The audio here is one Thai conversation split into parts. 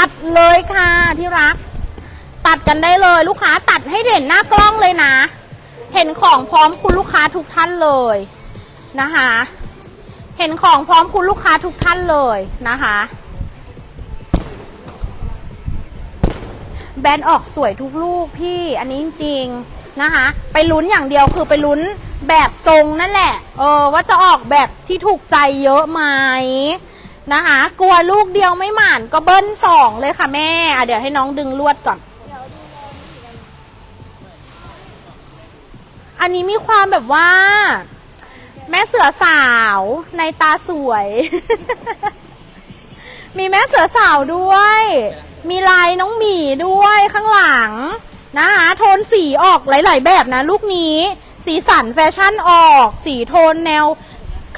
ตัดเลยค่ะที่รัก ตัดกันได้เลยลูกค้าตัดให้เด่นหน้ากล้องเลยนะ เห็นของพร้อมคุณลูกค้าทุกท่านเลยนะคะ เห็นของพร้อมคุณลูกค้าทุกท่านเลยนะคะ แบรนด์ออกสวยทุกลูกพี่อันนี้จริงๆนะคะ ไปลุ้นอย่างเดียวคือไปลุ้นแบบทรงนั่นแหละ เออว่าจะออกแบบที่ถูกใจเยอะไหม นะคะ กลัวลูกเดียวไม่หมานก็เบิ้ลสองเลยค่ะแม่อะเดี๋ยวให้น้องดึงลวดก่อน อันนี้มีความแบบว่า แม่เสือสาวในตาสวย มีแม่เสือสาวด้วย มีลายน้องหมีด้วยข้างหลังนะคะโทนสีออกหลาย ๆ แบบนะ ลูกนี้ สีสันแฟชั่นออก สีโทนแนว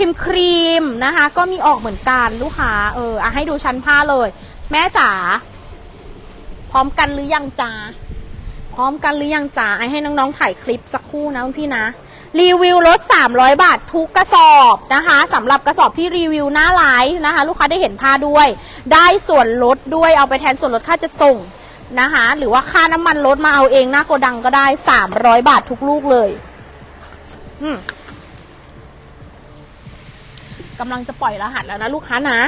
รีมครีมนะคะ ก็มีออกเหมือนกันลูกค้าเอออะให้ดูชั้นผ้าเลย แม่จ๋าพร้อมกันหรือยังจ๋าพร้อมกันหรือยังจ๋าไอให้น้องๆถ่ายคลิปสักครู่นะคุณพี่นะ รีวิวลด 300 บาททุกกระสอบนะคะสำหรับกระสอบที่รีวิวหน้าไลฟ์นะคะ ลูกค้าได้เห็นผ้าด้วย ได้ส่วนลดด้วยเอาไปแทนส่วนลดค่าจะส่งนะคะ หรือว่าค่าน้ำมันลดมาเอาเองหน้าโกดังก็ได้ 300 บาททุกลูกเลย อืม กำลังจะปล่อยรหัสแล้วนะลูกค้านะ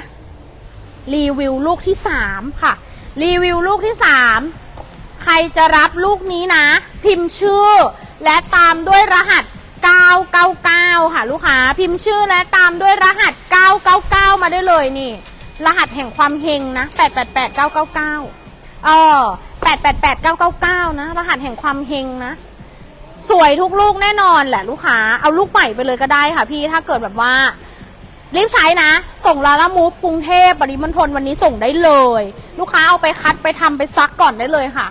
รีวิวลูกที่สามค่ะ รีวิวลูกที่สามใครจะรับลูกนี้นะ พิมพ์ชื่อ และตามด้วยรหัส 999 ค่ะลูกค้า พิมพ์ชื่อและตามด้วยรหัส 999 มาได้เลยนี่ รหัสแห่งความเฮงนะ 888999 เออ 888999 นะ รหัสแห่งความเฮงนะสวยทุกลูกแน่นอนแหละลูกค้า เอาลูกใหม่ไปเลยก็ได้ค่ะพี่ถ้าเกิดแบบว่า รีบใช้นะ ส่งลาลามูฟกรุงเทพปริมณฑลวันนี้ส่งได้เลย ลูกค้าเอาไปคัดไปทำไปซักก่อนได้เลยค่ะ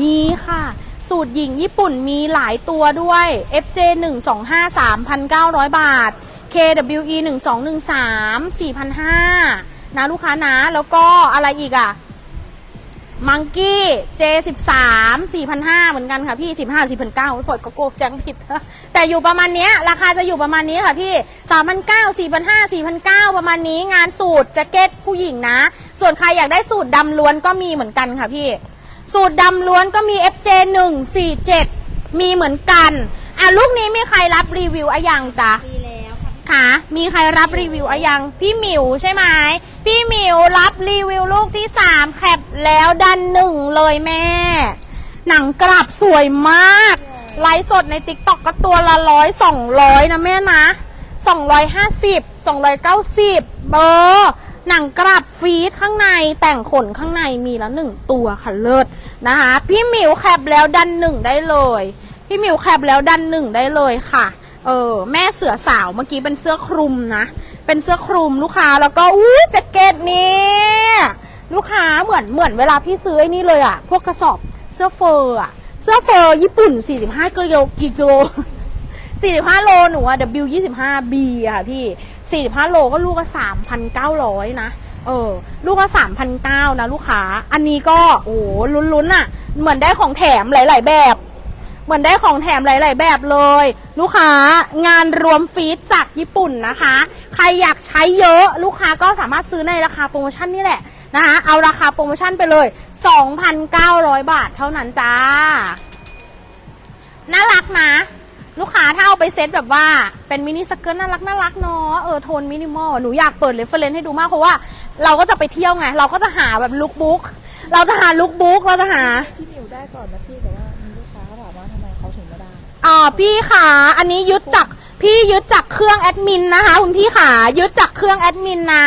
มีค่ะ สูตรหญิงญี่ปุ่นมีหลายตัวด้วย FJ 1 2 5 3,900 บาท KWE 1 2 1 3 4,500นะลูกค้านะ แล้วก็อะไรอีกอะ มังกี้ J13 4,500เหมือนกันค่ะพี่ 15 4,900ปล่อยก็โกแจ้งผิด แต่อยู่ประมาณเนี้ย ราคาจะอยู่ประมาณนี้ค่ะพี่ 3,900 4,500 4,900 ประมาณนี้งานสูตรแจ็คเก็ตผู้หญิงนะ ส่วนใครอยากได้สูตรดำล้วนก็มีเหมือนกันค่ะพี่ สูตรดำล้วนก็มี FJ 147 มีเหมือนกัน อะลูกนี้มีใครรับรีวิวอะยังจ๊ะดีแล้ว ค่ะ มีใครรับรีวิวอะยัง พี่หมิวใช่ไหม พี่หมิวรับรีวิวลูกที่สามแคปแล้วดันหนึ่งเลยแม่ หนังกลับสวยมาก ไลฟ์สดในติ๊กต็อกก็ตัวละร้อยสองร้อยนะแม่นะสองร้อยห้าสิบสองร้อยเก้าสิบเบอร์หนังกลับฟีดข้างในแต่งขนข้างในมีละหนึ่งตัวค่ะเลิศนะคะ พี่หมิวแคปแล้วดันหนึ่งได้เลย พี่หมิวแคปแล้วดันหนึ่งได้เลยค่ะ เออ แม่เสือสาวเมื่อกี้เป็นเสื้อคลุมนะ เป็นเสื้อคลุมลูกค้าแล้วก็อู้แจ็คเก็ตนี่ลูกค้าเหมือนเหมือนเวลาพี่ซื้อไอ้นี่เลยอะพวกกระสอบเสื้อเฟอร์อะเสื้อเฟอร์ญี่ปุ่น 45กิโลกิโล45 โลหนูอะ W 25 B อะค่ะพี่ 45 โลก็ลูกก็3,900 นะ เออ ลูกก็3,900นะลูกค้า อันนี้ก็ โอ้ลุ้นๆอะเหมือนได้ของแถมหลาย ๆ แบบ เหมือนได้ของแถมหลาย ๆ แบบเลย ลูกค้างานรวมฟีดจากญี่ปุ่นนะคะ ใครอยากใช้เยอะลูกค้าก็สามารถซื้อในราคาโปรโมชั่นนี่แหละนะคะ เอาราคาโปรโมชั่นไปเลย 2,900 บาทเท่านั้นจ้า น่ารักนะลูกค้าถ้าเอาไปเซตแบบว่าเป็นมินิสเกิร์ตน่ารักน่ารักเนาะเออโทนมินิมอลหนูอยากเปิดเรฟเฟรนให้ดูมากเพราะว่าเราก็จะไปเที่ยวไง เราก็จะหาแบบลุคบุ๊กเราจะหาลุคบุ๊กเราจะหาพี่หมิวได้ก่อนนะพี่แต่ว่า ไม่อพี่ขาอันนี้ยึดจากพี่ยึดจากเครื่องแอดมินนะคะคุณพี่ขายึดจากเครื่องแอดมินนะ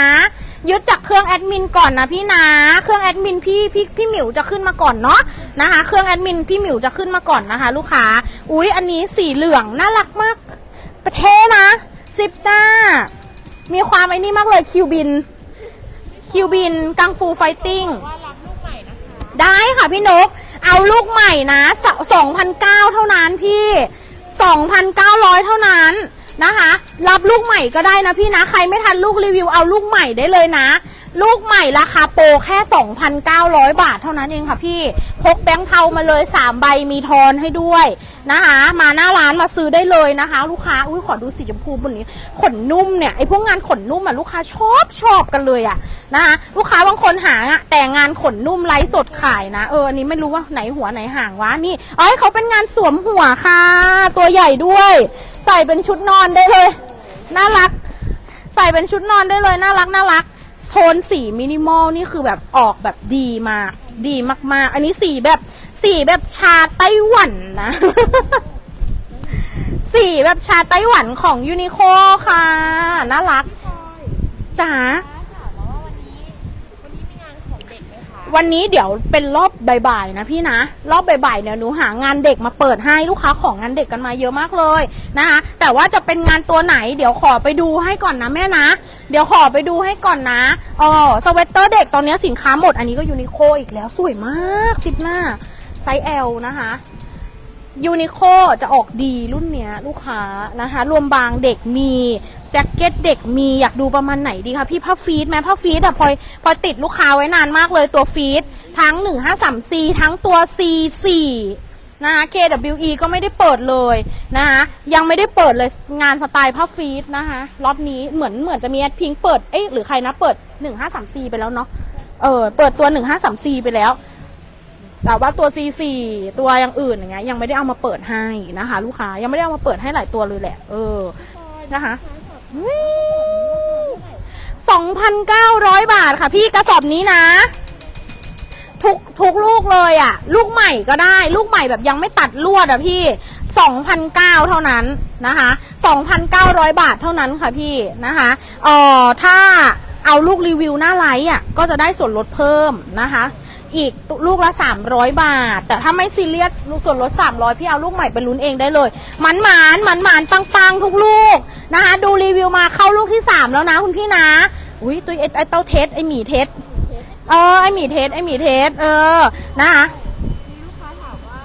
ยึดจากเครื่องแอดมินก่อนนะพี่นะ เครื่องแอดมินพี่พี่พี่หมิวจะขึ้นมาก่อนเนาะนะคะ เครื่องแอดมินพี่หมิวจะขึ้นมาก่อนนะคะ ลูกค้า อุ้ยอันนี้สีเหลืองน่ารักมาก ประเทศนะซิปต้า มีความไอ้นี่มากเลยคิวบิน คิวบินกังฟูไฟติ้งได้ค่ะพี่นก เอาลูกใหม่นะสองพันเก้าเท่านั้นพี่สองพันเก้าร้อยเท่านั้นนะคะ รับลูกใหม่ก็ได้นะพี่นะ ใครไม่ทันลูกรีวิวเอาลูกใหม่ได้เลยนะ ลูกใหม่ราคาโปรแค่ 2,900 บาทเท่านั้นเองค่ะพี่ พกแบงค์เทามาเลย 3 ใบมีทอนให้ด้วยนะคะ มาหน้าร้านมาซื้อได้เลยนะคะ ลูกค้า อุ้ยขอดูสีชมพูบนนี้ ขนนุ่มเนี่ย ไอพวกงานขนนุ่มอะลูกค้าชอบชอบกันเลยอะนะคะ ลูกค้าบางคนหาอะแต่งานขนนุ่มไร้สดขายนะ เอออันนี้ไม่รู้ว่าไหนหัวไหนหางวะ นี่เอ้ยเขาเป็นงานสวมหัวค่ะ ตัวใหญ่ด้วย ใส่เป็นชุดนอนได้เลย น่ารัก ใส่เป็นชุดนอนได้เลย น่ารักน่ารัก โทนสีมินิมอลนี่คือแบบออกแบบดีมาก ดีมาก ๆ อันนี้สีแบบสีแบบชาไต้หวันนะ สีแบบชาไต้หวันของยูนิโคค่ะ น่ารักจ๋าถามว่าวันนี้ วันนี้มีงานของเด็กไหมคะ วันนี้เดี๋ยวเป็นรอบบ่ายๆนะพี่นะ รอบบ่ายๆเนี่ยหนูหางานเด็กมาเปิดให้ลูกค้าของงานเด็กกันมาเยอะมากเลยนะคะ แต่ว่าจะเป็นงานตัวไหน เดี๋ยวขอไปดูให้ก่อนนะแม่นะ เดี๋ยวขอไปดูให้ก่อนนะเออสเวตเตอร์เด็กตอนนี้สินค้าหมดอันนี้ก็ยูนิโคอีกแล้วสวยมากสิบหน้าไซส์ L นะคะ ยูนิโคจะออกดีรุ่นเนี้ยลูกค้านะคะ รวมบางเด็กมีแจ็คเก็ตเด็กมีอยากดูประมาณไหนดีคะพี่ผ้าฟีดไหมผ้าฟีดอะพลอยพลอยติดลูกค้าไว้นานมากเลยตัวฟีดทั้ง 153C ทั้งตัว C4 นะคะ KWE ก็ไม่ได้เปิดเลยนะคะยังไม่ได้เปิดเลยงานสไตล์ผ้าฟีดนะคะรอบนี้เหมือนเหมือนจะมีแอดพิงเปิดเอ๊ะหรือใครนะเปิด 153C ไปแล้วเนาะเออเปิดตัว 153C ไปแล้ว แต่ว่าตัว C4 ตัวอย่างอื่นอย่างเงี้ยยังไม่ได้เอามาเปิดให้นะคะ ลูกค้ายังไม่ได้เอามาเปิดให้หลายตัวเลยแหละ เออนะคะสองพันเก้าร้อยบาทค่ะ พี่กระสอบนี้นะ ทุกทุกลูกเลยอะ่ะ ลูกใหม่ก็ได้ ลูกใหม่แบบยังไม่ตัดลวดอะพี่สองพันเก้าเท่านั้นนะคะสองพันเก้าร้อยบาทเท่านั้นค่ะพี่นะคะเออถ้าเอาลูกรีวิวหน้าไลฟ์อะก็จะได้ส่วนลดเพิ่มนะคะ อีกลูกละ 300 บาท แต่ถ้าไม่ซีเรียสลูกส่วนลด 300 พี่เอาลูกใหม่ไปลุ้นเองได้เลยมันหมานมันหมานปังปังทุกลูกนะคะดูรีวิวมาเข้าลูกที่ 3 แล้วนะคุณพี่นะอุ้ยตัวไอ้ไอ้เต้าเทสไอหมีเทสเออไอหมีเทสไอหมีเทสเออนะคะมีลูกค้าถามว่า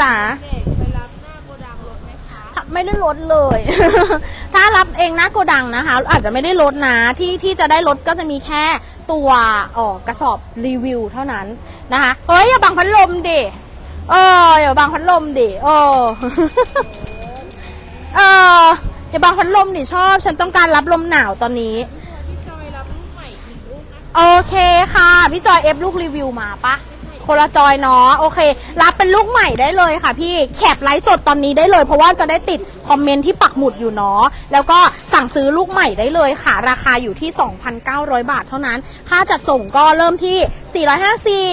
จ๋าเด็กไปรับหน้าโกดังรถไหมคะไม่ได้ลดเลย ถ้ารับเองนะโกดังนะคะ อาจจะไม่ได้ลดนะที่ที่จะได้ลดก็จะมีแค่ ตัวออกระสอบรีวิวเท่านั้นนะคะเฮ้ยอย่าบังพัดลมดิเอออย่าบังพัดลมดิเออเอออย่าบังพัดลมดิชอบ ฉันต้องการรับลมหนาวตอนนี้โอเคค่ะ พี่จอยเอฟลูกรีวิวมาปะคนละจอยเนาะโอเค รับเป็นลูกใหม่ได้เลยค่ะพี่แคปไลฟ์สดตอนนี้ได้เลย เพราะว่าจะได้ติด คอมเมนต์ที่ปักหมุดอยู่เนาะแล้วก็สั่งซื้อลูกใหม่ได้เลยค่ะ ราคาอยู่ที่ 2,900 บาทเท่านั้น ค่าจัดส่งก็เริ่มที่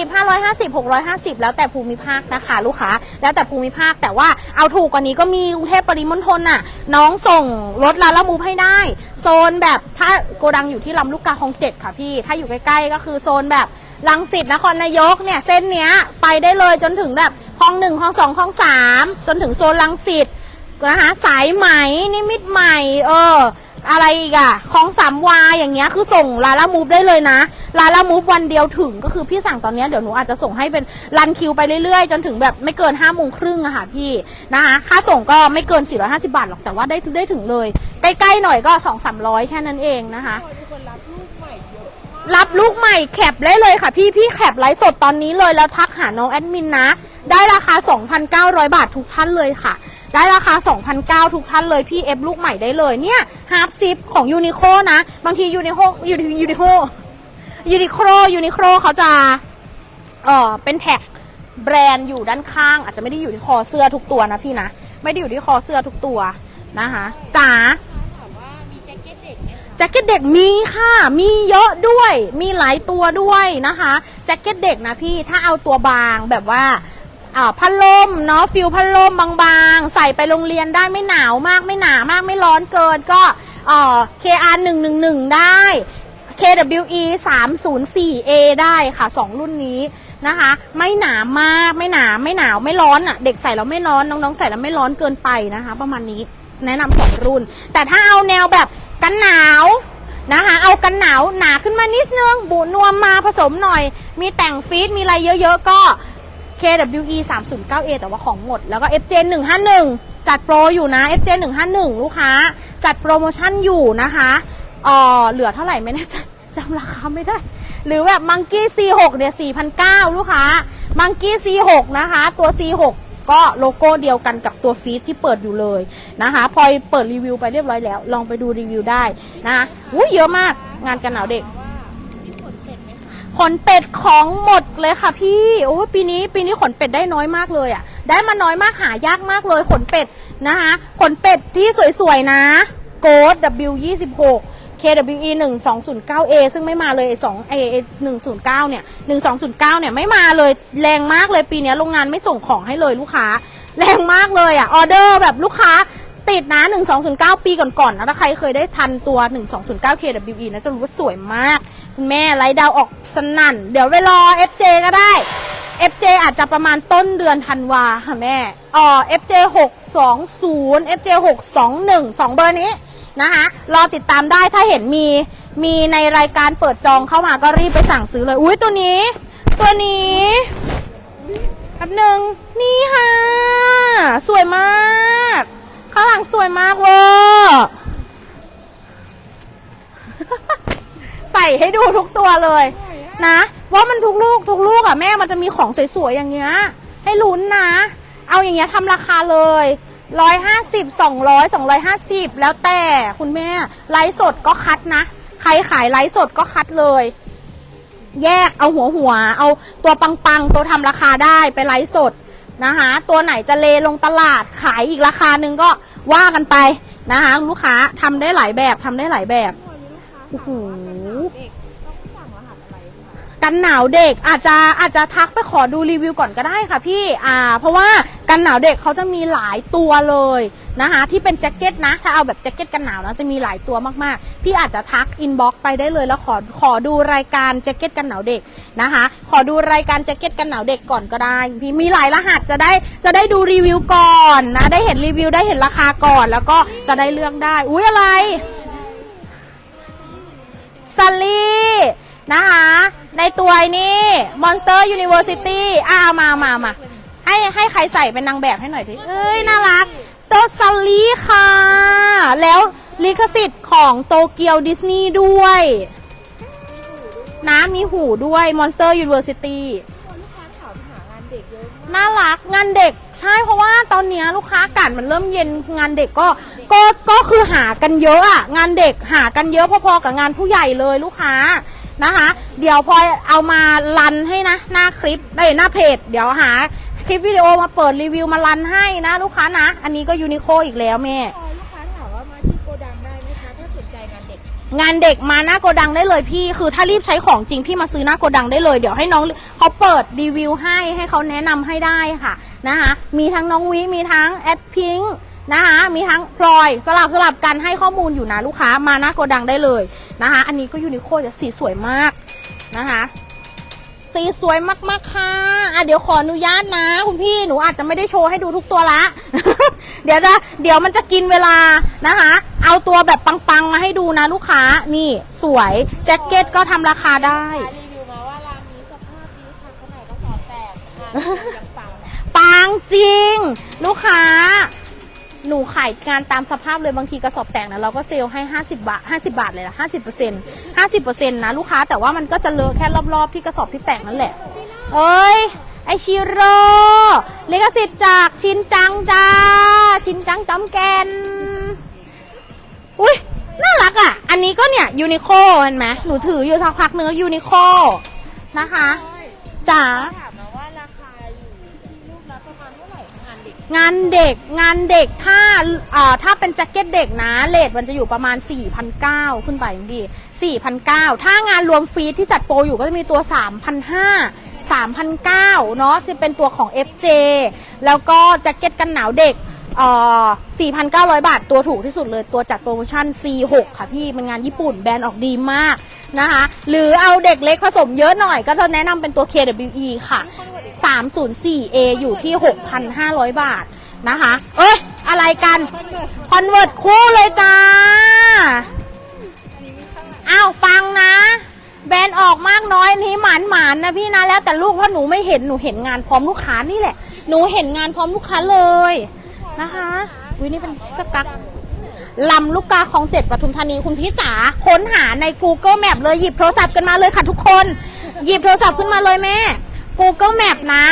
450 550 650 แล้วแต่ภูมิภาคนะคะลูกค้า แล้วแต่ภูมิภาคแต่ว่าเอาถูกกว่านี้ก็มีกรุงเทพปริมณฑลน่ะ น้องส่งรถลาละมูฟให้ได้ โซนแบบถ้าโกดังอยู่ที่ลำลูกกาคลองเจ็ดค่ะพี่ ถ้าอยู่ใกล้ๆก็คือโซนแบบลังสิตนครนายกเนี่ยเส้นเนี้ยไปได้เลยจนถึงแบบคลองหนึ่งคลองสองคลองสามจนถึงโซนลังสิต นะคะสายไหมนิมิตใหม่เอออะไรอีกอะคลองสามวาอย่างเงี้ยคือส่งลาลามูฟได้เลยนะลาลามูฟวันเดียวถึงก็คือพี่สั่งตอนนี้เดี๋ยวหนูอาจจะส่งให้เป็นรันคิวไปเรื่อยๆ จนถึงแบบไม่เกินห้าโมงครึ่งอะค่ะพี่นะคะค่าส่งก็ไม่เกิน 450 บาทหรอกแต่ว่าได้ได้ถึงเลย ใกล้ๆหน่อยก็ 2 3 0 0 แค่นั้นเองนะคะรับลูกใหม่เยอะมากรับลูกใหม่แคปได้เลยค่ะพี่พี่แคปไลฟ์สดตอนนี้เลยแล้วทักหาน้องแอดมินนะ ได้ราคา 2,900 บาททุกท่านเลยค่ะ ได้ราคา 2,900 ทุกท่านเลย พี่เอฟลูกใหม่ได้เลยเนี่ยฮาร์ปซิปของยูนิโคนะ บางทียูนิโคยูนิยูนิโคยูนิโคยูนิโคเขาจะเออเป็นแท็กแบรนด์อยู่ด้านข้าง อาจจะไม่ได้อยู่ที่คอเสื้อทุกตัวนะพี่นะ ไม่ได้อยู่ที่คอเสื้อทุกตัวนะคะจ๋าถามว่ามีแจ็คเก็ตเด็กแจ็คเก็ตเด็กมีค่ะ มีเยอะด้วย มีหลายตัวด้วยนะคะ แจ็คเก็ตเด็กนะพี่ ถ้าเอาตัวบางแบบว่า พัดลมเนาะฟิลพัดลมบางๆ ใส่ไปโรงเรียนได้ไม่หนาวมากไม่หนามากไม่ร้อนเกินก็เออ KR 111ได้ KWE 304A ได้ค่ะ 2 รุ่นนี้นะคะ ไม่หนามากไม่หนาไม่หนาวไม่ร้อนอะ เด็กใส่แล้วไม่ร้อนน้องๆ ใส่แล้วไม่ร้อนเกินไปนะคะ ประมาณนี้แนะนำสองรุ่น แต่ถ้าเอาแนวแบบกันหนาวนะคะเอากันหนาวหนาขึ้นมานิดนึงบูนวมมาผสมหน่อย มีแต่งฟีดมีอะไรเยอะๆก็ KWE 309A แต่ว่าของหมด แล้วก็ FJ 151จัดโปรอยู่นะ FJ 151ลูกค้า จัดโปรโมชั่นอยู่นะคะเออเหลือเท่าไหร่ไม่แน่ใจจำราคาไม่ได้ หรือแบบมังกี้ C6 เนี่ย4,900ลูกค้ามังกี้ C6 นะคะ ตัว C6 ก็โลโก้เดียวกันกับตัวฟีดที่เปิดอยู่เลยนะคะพลอยเปิดรีวิวไปเรียบร้อยแล้ว ลองไปดูรีวิวได้นะคะอุ้เยอะมากงานกันหนาวเด็ก ขนเป็ดของหมดเลยค่ะพี่ โอ้ปีนี้ปีนี้ขนเป็ดได้น้อยมากเลยอะ ได้มาน้อยมากหายากมากเลยขนเป็ดนะคะขนเป็ดที่สวยๆนะโกด W26 KWE 1209A ซึ่งไม่มาเลย2 A 109เนี่ย1209เนี่ยไม่มาเลยแรงมากเลยปีนี้โรงงานไม่ส่งของให้เลยลูกค้า แรงมากเลยอะออเดอร์แบบลูกค้า ติดนะ 1209 ปีก่อนๆนะ ถ้าใครเคยได้ทันตัว 1209 KWE นะ จะรู้ว่าสวยมาก คุณแม่ไลดาวออกสนั่น เดี๋ยวไปรอ FJ ก็ได้ FJ อาจจะประมาณต้นเดือนธันวาค่ะแม่อ๋อ FJ 620 FJ 621 2 เบอร์นี้นะคะรอติดตามได้ถ้าเห็นมีมีในรายการเปิดจองเข้ามาก็รีบไปสั่งซื้อเลย อุ้ยตัวนี้ ตัวนี้แป๊บหนึ่งนี่ค่ะ สวยมาก ข้างหลังสวยมากเวอร์ใส่ให้ดูทุกตัวเลย นะว่ามันทุกลูกทุกลูกอะแม่มันจะมีของสวยๆอย่างเงี้ย ให้ลุ้นนะ เอาอย่างเงี้ยทำราคาเลยร้อยห้าสิบสองร้อยสองร้อยห้าสิบแล้วแต่คุณแม่ไลฟ์สดก็คัดนะ ใครขายไลฟ์สดก็คัดเลย แยกเอาหัวหัว เอาตัวปังๆ ตัวทำราคาได้ไปไลฟ์สด นะคะ ตัวไหนจะเลลงตลาดขายอีกราคาหนึ่งก็ว่ากันไปนะคะลูกค้าทำได้หลายแบบทำได้หลายแบบโอ้โหกันหนาวเด็กอาจจะอาจจะทักไปขอดูรีวิวก่อนก็ได้ค่ะพี่อ่า เพราะว่ากันหนาวเด็กเขาจะมีหลายตัวเลย นะคะที่เป็นแจ็คเก็ตนะ ถ้าเอาแบบแจ็คเก็ตกันหนาวนะจะมีหลายตัวมากๆ พี่อาจจะทักอินบ็อกไปได้เลยแล้วขอขอดูรายการแจ็คเก็ตกันหนาวเด็กนะคะ ขอดูรายการแจ็คเก็ตกันหนาวเด็กก่อนก็ได้ พี่มีหลายรหัสจะได้จะได้ดูรีวิวก่อนนะได้เห็นรีวิวได้เห็นราคาก่อน แล้วก็จะได้เลือกได้อุ้ยอะไรซัลลี่นะคะ ในตัวไอ้นี้ Monster University อ่าเอามามามาให้ให้ใครใส่เป็นนางแบบให้หน่อยดิเอ้ย น่ารัก ตัวซัลลี่ค่ะ แล้วลิขสิทธิ์ของโตเกียวดิสนีย์ด้วยนะมีหูด้วย Monster University คนลูกค้าถามหางานเด็กเยอะมากน่ารักงานเด็กใช่เพราะว่าตอนเนี้ยลูกค้าอากาศมันเริ่มเย็นงานเด็กก็ก็ก็คือหากันเยอะอะงานเด็กหากันเยอะพอๆกับงานผู้ใหญ่เลยลูกค้านะคะ เดี๋ยวพลอยเอามารันให้นะ หน้าคลิปได้ยหน้าเพจ เดี๋ยวหา คลิปวิดีโอมาเปิดรีวิวมารันให้นะลูกค้านะ อันนี้ก็ยูนิโคอีกแล้วแม่ ลูกค้าถามว่ามาที่โกดังได้ไหมคะถ้าสนใจงานเด็ก งานเด็กมาหน้าโกดังได้เลยพี่ คือถ้ารีบใช้ของจริงพี่มาซื้อหน้าโกดังได้เลย เดี๋ยวให้น้องเขาเปิดรีวิวให้ให้เขาแนะนำให้ได้ค่ะนะคะมีทั้งน้องวิมีทั้งแอดพิงนะคะมีทั้งพลอยสลับสลับกันให้ข้อมูลอยู่นะลูกค้ามาหน้าโกดังได้เลยนะคะ อันนี้ก็ยูนิโคจะสีสวยมากนะคะ สีสวยมากๆค่ะอะเดี๋ยวขออนุญาตนะ คุณพี่หนูอาจจะไม่ได้โชว์ให้ดูทุกตัวละ เดี๋ยวจะเดี๋ยวมันจะกินเวลานะคะ เอาตัวแบบปังๆมาให้ดูนะลูกค้านี่สวยแจ็คเก็ตก็ทำราคาได้ รีวิวมาว่าร้านนี้สภาพดีค่ะข้างในก็สอบแตกงานยังปัง ปังจริง ลูกค้า หนูขายงานตามสภาพเลยบางทีกระสอบแตกนะเราก็เซลล์ให้ 50 บาท 50 บาทเลยละ50เปอร์เซ็นต์50เปอร์เซ็นต์นะลูกค้าแต่ว่ามันก็จะเลอะแค่รอบๆ ที่กระสอบที่แตกนั่นแหละ เอ้ย ไอชิโร่ลิขสิทธิ์จากชินจังจ้า ชินจังจำแกน อุ้ยน่ารักอะ อันนี้ก็เนี่ยยูนิโคเห็นไหมหนูถืออยู่สักพักเนื้อยูนิโคนะคะจ๋า งานเด็กงานเด็กถ้าเอ่อถ้าเป็นแจ็คเก็ตเด็กนะเลทมันจะอยู่ประมาณ 4,900 ขึ้นไปดี4,900 ถ้างานรวมฟรีที่จัดโปรอยู่ก็จะมีตัว 3,500 3,900เนาะที่เป็นตัวของ FJ แล้วก็แจ็คเก็ตกันหนาวเด็กเอ่อ4,900 บาทตัวถูกที่สุดเลยตัวจัดโปรโมชั่น C6 ค่ะพี่เป็นงานญี่ปุ่นแบรนด์ออกดีมาก นะคะ หรือเอาเด็กเล็กผสมเยอะหน่อยก็จะแนะนำเป็นตัว KWE ค่ะ 304A อยู่ที่ 6,500 บาทนะคะ เอ้ย อะไรกันคอนเวิร์ตคู่เลยจ้าอ้าวฟังนะ แบรนด์ออกมากน้อยอันนี้หมานหมานนะพี่นะแล้วแต่ลูกเพราะหนูไม่เห็นหนูเห็นงานพร้อมลูกค้านี่แหละ หนูเห็นงานพร้อมลูกค้าเลยนะคะวินี่เป็นสกัก ลำลูกกาคลองเจ็ดปทุมธานีคุณพี่จ๋าค้นหาใน Google Map เลยหยิบโทรศัพท์กันมาเลยค่ะทุกคน หยิบโทรศัพท์ขึ้นมาเลยแม่ Google Map นะ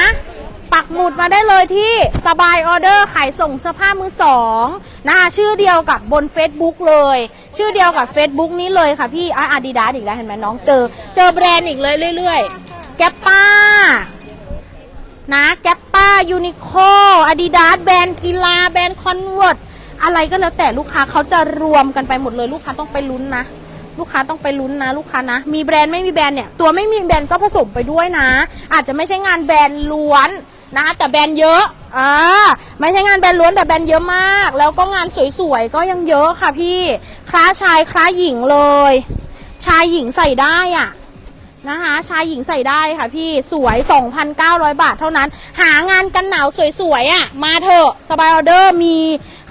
ปักหมุดมาได้เลยที่สบายออเดอร์ขายส่งเสื้อผ้ามือสองนะคะชื่อเดียวกับบน Facebook เลย ชื่อเดียวกับ Facebook นี้เลยค่ะพี่อาดิดาสอีกแล้วเห็นไหมน้องเจอ เจอแบรนด์อีกเลยเรื่อยๆ แกปป้านะแกปป้ายูนิโคอาดิดาสแบรนด์กีฬาแบรนด์คอนเวิร์ต อะไรก็แล้วแต่ลูกค้าเขาจะรวมกันไปหมดเลยลูกค้าต้องไปลุ้นนะ ลูกค้าต้องไปลุ้นนะ ลูกค้านะ มีแบรนด์ไม่มีแบรนด์เนี่ยตัวไม่มีแบรนด์ก็ผสมไปด้วยนะ อาจจะไม่ใช่งานแบรนด์ล้วนนะคะแต่แบรนด์เยอะอ่าไม่ใช่งานแบรนด์ล้วนแต่แบรนด์เยอะมาก แล้วก็งานสวยๆก็ยังเยอะค่ะพี่คล้าชายคล้าหญิงเลย ชายหญิงใส่ได้อะ นะคะ ชายหญิงใส่ได้ค่ะพี่สวย 2,900 บาทเท่านั้น หางานกันหนาวสวยๆอะ่ะ มาเถอะสบายออเดอร์มี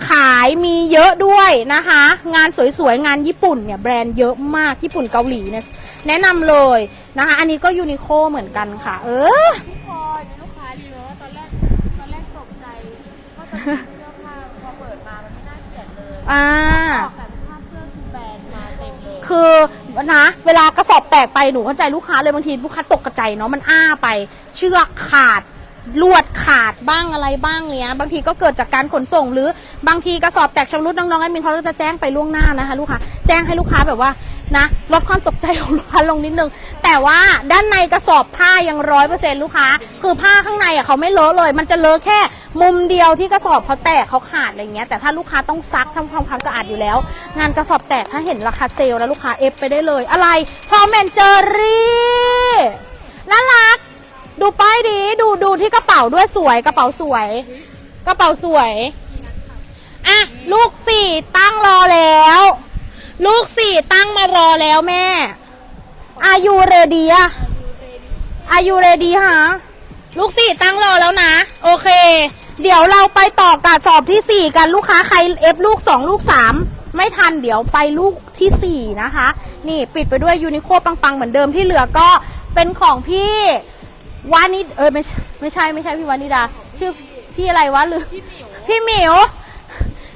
ขายมีเยอะด้วยนะคะ งานสวยๆ งานญี่ปุ่นเนี่ย แบรนด์เยอะมากญี่ปุ่นเกาหลีเนี่ย แนะนำเลยนะคะ อันนี้ก็ยูนิโคเหมือนกันค่ะ เออพี่พลอยมีลูกค้ารีวิวว่าตอนแรกตอนแรกตกใจว่าจะมีเสื้อผ้าพอเปิดมามันไม่น่าเกลียดเลยอ่า คือนะเวลากระสอบแตกไปหนูเข้าใจลูกค้าเลยบางทีลูกค้าตกกระใจเนาะมันอ้าไป เชือกขาดลวดขาดบ้างอะไรบ้างเนี้ย บางทีก็เกิดจากการขนส่ง หรือบางทีกระสอบแตกชำรุดน้องๆแอดมินเขาจะแจ้งไปล่วงหน้านะคะลูกค้าแจ้งให้ลูกค้าแบบว่า นะลดความตกใจของลูกค้าลงนิดนึง แต่ว่าด้านในกระสอบผ้ายังร้อยเปอร์เซ็นต์ลูกค้า คือผ้าข้างในอะเขาไม่เลอะเลย มันจะเลอะแค่มุมเดียวที่กระสอบเขาแตกเขาขาดอะไรเงี้ยแต่ถ้าลูกค้าต้องซักทำความความสะอาดอยู่แล้ว งานกระสอบแตกถ้าเห็นราคาเซลล์แล้วลูกค้าเอฟไปได้เลย อะไรพอแมนเจอรี่น่ารัก ดูป้ายดีดูดูที่กระเป๋าด้วยสวยกระเป๋าสวย กระเป๋าสวยอะลูกสี่ตั้งรอแล้วารอแล้วแม่ อายุเรดีอะอายุเรดีฮะลูกสี่ตั้งรอแล้วนะ โอเค เดี๋ยวเราไปต่อกับสอบที่สี่กันลูกค้าใครเอฟลูกสองลูกสามไม่ทันเดี๋ยวไปลูกที่สี่นะคะ นี่ปิดไปด้วยยูนิโคปังๆ เหมือนเดิมที่เหลือก็เป็นของพี่วานิดเออไม่ไม่ใช่ไม่ใช่พี่วานิดา ชื่อพี่อะไรวะหรือพี่หมิว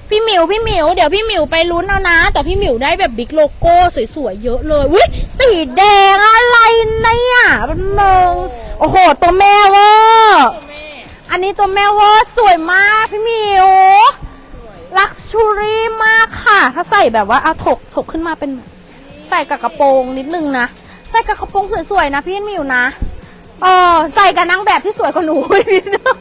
พี่หมิวพี่หมิวเดี๋ยวพี่หมิวไปลุ้นเอานะ แต่พี่หมิวได้แบบบิ๊กโลโก้สวยๆเยอะเลยอุ้ยสีแดงอะไรเนี่ยเป็นมงโอ้โห ตัวแม่เวอร์อันนี้ตัวแม่เวอร์สวยมากพี่หมิวลักชูรี่มากค่ะ ถ้าใส่แบบว่าเอาถกถกขึ้นมาเป็น ใส่กับกระโปรงนิดนึงนะใส่กับกระโปรงสวยๆนะพี่หมิวนะเออใส่กับนางแบบที่สวยกว่าหนูนิดนึง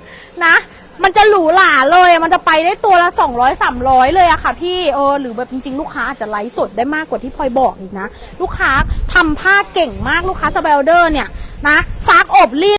นะ มันจะหรูหราเลยอะมันจะไปได้ตัวละ 200 300 เลยอะค่ะพี่เออหรือแบบจริงๆ ลูกค้าอาจจะไลฟ์สดได้มากกว่าที่พลอยบอกอีกนะ ลูกค้าทำผ้าเก่งมากลูกค้าสเปลเดอร์เนี่ยนะซักอบรีด